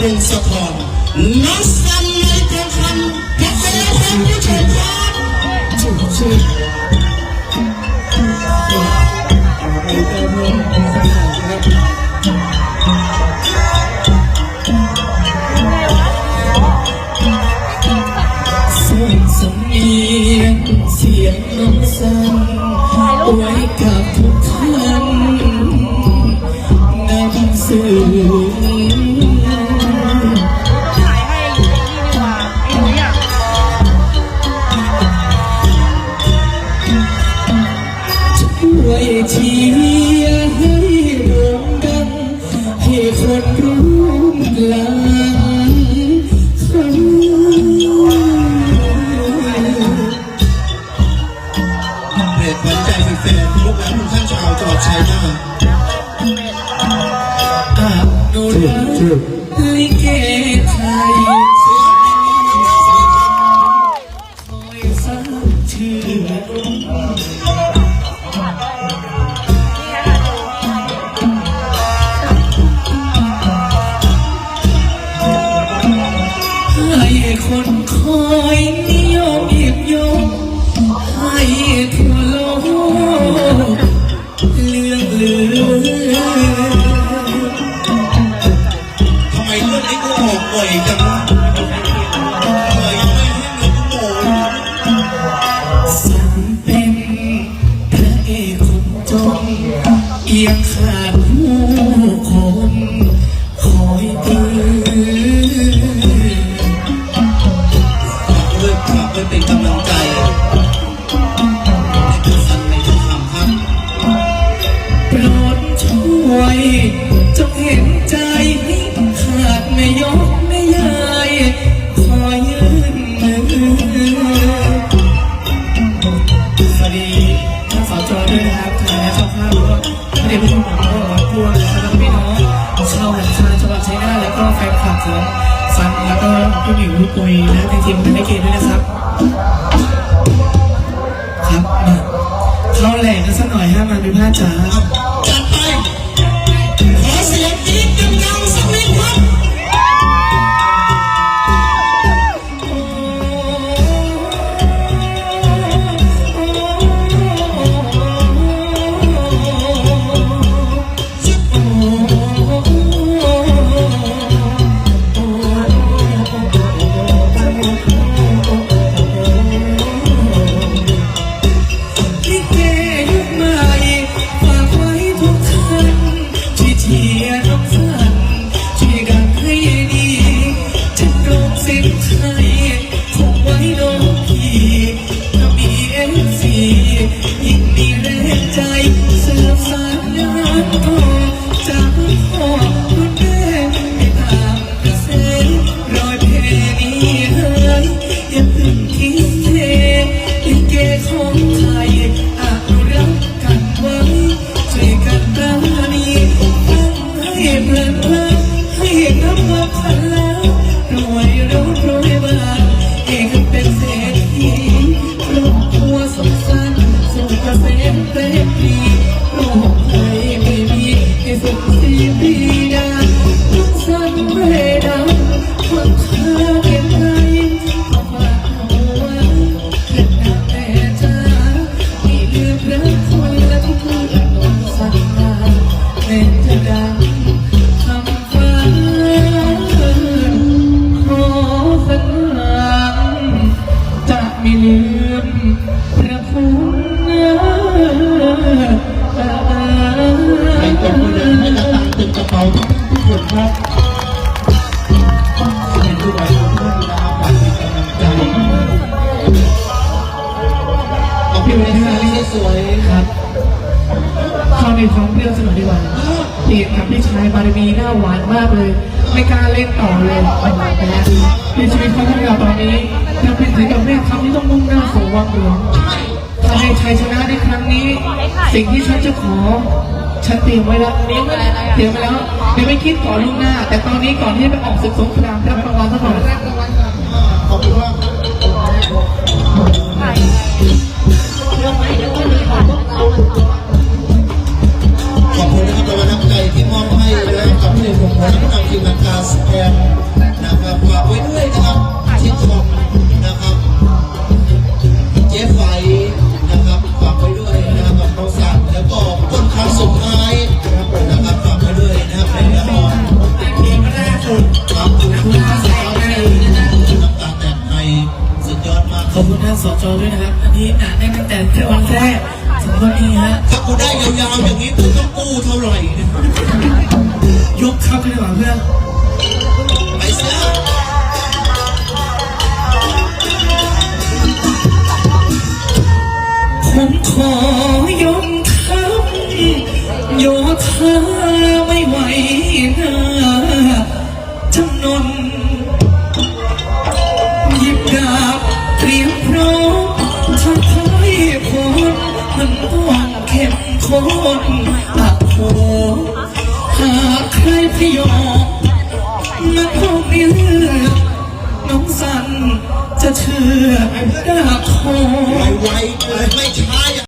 ลุงสะพรน้องสันม่ตรงคำพัฒนาคนผู้ชมครับชื่อชื่อเสียงน้องสาว หลังฉันเด็ดหวานใจแฟนๆลูกหลานทุกท่านชาวจังหวันาทอาด ถูกเอ่ยจังวะ พี่หนิงลูกตัวเอนะจริงๆมันไม่เกณด้วยนะครับ ครับมาเข้าแหลกกันสักหน่อยฮะมันไม่พลาดจ้าจัด ในท้องเรื่องสนอกดีกว่าเดทกับพี่ชายบารมีหน้าหวานมากเลย ไม่กล้าเล่นต่อเลยไปแล้วในชีวิตเขาทำงานตอนนี้ยังเป็นถึงกับแม่คำที่ต้องมุ่งหน้าสู่วังหลวงถ้าให้ชัยชนะในครั้งนี้ สิ่งที่ฉันจะขอ ฉันเตรียมไว้แล้วเตรียมไว้แล้วเดี๋ยวไม่คิดขอล่วงหน้า แต่ตอนนี้ก่อนที่จะไปออกศึกสงครามรับรางวัลซะก่อน ลงผลทางทีมงานการสแกนนะครับฝากไว้ด้วยนะครับชิดชมนะครับเจ๊ไฟนะครับฝากไว้ด้วยนะครับกับน้องสันแล้วก็ต้นครั้งสุดท้ายนะครับฝากไว้ด้วยนะครับในละครเพลงก็น่าสุดครับคุณคุณอาสาวในนะน้ำตาแตกในสุดยอดมากขอบคุณท่านสจด้วยนะครับอันนี้อ่านได้ตั้งแต่แค่วันแรกสองคนนี้ฮะถ้ากูได้ยาวๆอย่างนี้กูต้องกู้เท่าไหร่เนี่ ยกเข้าไปดีกว่าเพื่อนไปซะผมขอยอมทับโยธาไม่ไหว ใครพยอมมันคงไม่เลือกน้องสันจะเชื่อดาบทองไวๆไม่ช้า